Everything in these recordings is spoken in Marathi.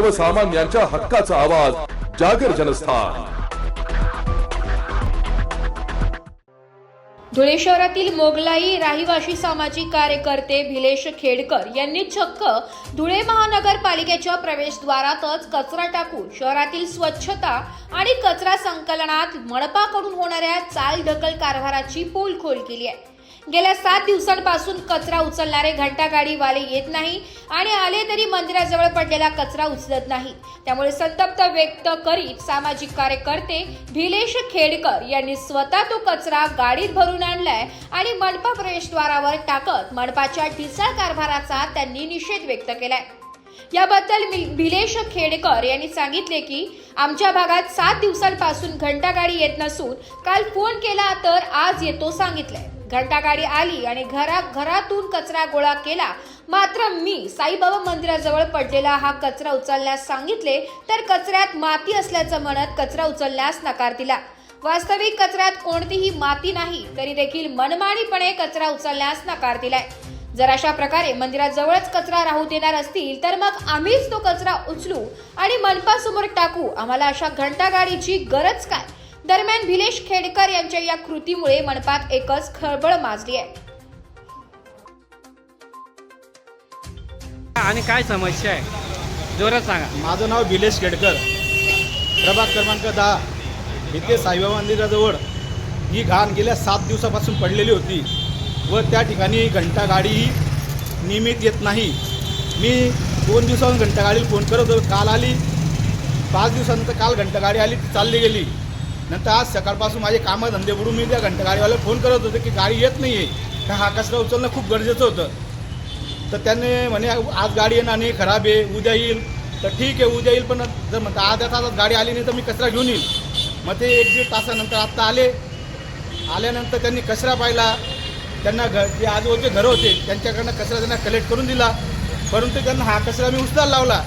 सर्वसामान्यांच्या हक्काचा आवाज जागर जनस्थान. धुळे शहरातील मोगलाई राहिवाशी सामाजिक कार्यकर्ते भिलेश खेडकर यांनी चक्क धुळे महानगरपालिकेच्या प्रवेशद्वारातच कचरा टाकून शहरातील स्वच्छता आणि कचरा संकलनात मनपाकडून होणाऱ्या चाल ढकल कारभाराची पोलखोल केली आहे. गेल्या सात दिवसांपासून कचरा उचलणारे घंटागाडीवाले येत नाही आणि आले तरी मंदिराजवळ पडलेला कचरा उचलत नाही. त्यामुळे संतप्त व्यक्त करीत सामाजिक कार्यकर्ते भिलेश खेडकर यांनी स्वतः तो कचरा गाडीत भरून आणलाय आणि मनपा प्रवेशद्वारावर टाकत मनपाच्या ढिसाळ कारभाराचा त्यांनी निषेध व्यक्त केलाय. याबद्दल भिलेश खेडकर यांनी सांगितले की आमच्या भागात सात दिवसांपासून घंटागाडी येत नसून काल फोन केला तर आज येतो सांगितलंय. घंटागाडी आली आणि घरा घरातून कचरा गोळा केला. मात्र मी साईबाबा मंदिराजवळ पडलेला हा कचरा उचलण्यास सांगितले तर कचऱ्यात माती असल्याचं म्हणत कचरा उचलण्यास नकार दिला. वास्तविक कचऱ्यात कोणतीही माती नाही तरी देखील मनमानीपणे कचरा उचलण्यास नकार दिलाय. जर अशा प्रकारे मंदिराजवळच कचरा राहू देणार असतील तर मग आम्हीच तो कचरा उचलू आणि मनपासमोर टाकू. आम्हाला अशा घंटागाडीची गरज काय? दरम्यान भिलेश खेडकर यांच्या या कृतीमुळे मनपात एकच खळबळ माजली आहे. आणि काय समस्या आहे? जोरात सांगा. माझं नाव भिलेश केडकर प्रभाग क्रमांक दहा. इथे साईबाबा मंदिराजवळ ही घाण गेल्या सात दिवसापासून पडलेली होती व त्या ठिकाणी घंटागाडी ही नियमित येत नाही. मी दोन दिवसाहून घंटागाडीला फोन करत होतो. काल आली. पाच दिवसानंतर काल घंटागाडी आली ती चालली गेली. नंतर आज सकाळपासून माझे कामं धंदे बुडून मी त्या घंटागाडीवाला फोन करत होतो की गाडी येत नाही आहे का हा कचरा उचलणं खूप गरजेचं होतं. तर त्याने म्हणे आज गाडी येणार नाही खराब आहे उद्या येईल. तर ठीक आहे उद्या येईल पण जर म्हणता अर्ध्या तासात गाडी आली नाही तर मी कचरा घेऊन येईल. मग ते एक दीड तासानंतर आत्ता आले. आल्यानंतर त्यांनी कचरा पाहिला. त्यांना घर जे आजूबाजूचे घरं होते त्यांच्याकडनं कचरा त्यांना कलेक्ट करून दिला. परंतु त्यांना हा कचरा मी उचलायला लावला.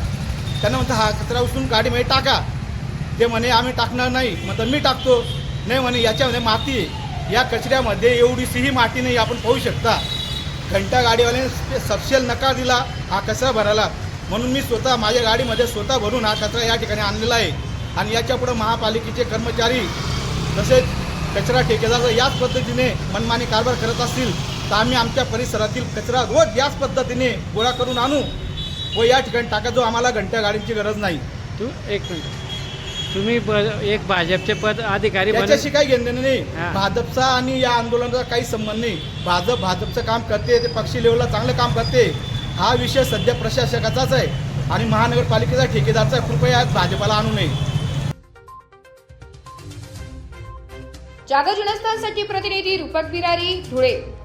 त्यांना म्हणतं हा कचरा उचलून गाडीमध्ये टाका. ते म्हणे आम्ही टाकणार नाही. मग मी टाकतो. नाही म्हणे याच्यामध्ये माती आहे. या कचऱ्यामध्ये एवढीशीही माती नाही आपण पाहू शकता. घंटा गाडीवाल्याने सपशेल नकार दिला हा कचरा भरायला. म्हणून मी स्वतः माझ्या गाडीमध्ये स्वतः भरून हा कचरा या ठिकाणी आणलेला आहे. आणि याच्यापुढं महापालिकेचे कर्मचारी तसेच कचरा ठेकेदार याच पद्धतीने मनमानी कारभार करत असतील तर आम्ही आमच्या परिसरातील कचरा रोज याच पद्धतीने गोळा करून आणू व या ठिकाणी टाका जो आम्हाला घंटा गाडीची गरज नाही. तू एक मिनिट. तुम्ही ब- एक भाजपचे पद अधिकारी बनून त्याच्याशी काही घेणं देणं नाही. हा. भाजपचा आणि या आंदोलनाचा काही संबंध नाही. भाजप भाजपचं काम करते ते पक्षी लेवलला चांगलं काम करते. हा विषय सध्या प्रशासकाचाच आहे आणि महानगरपालिकेचा ठेकेदारचा आहे. कृपया यात भाजपाला आणू नये. जागर जनस्थानसाठी प्रतिनिधी रूपक बिरारी धुळे.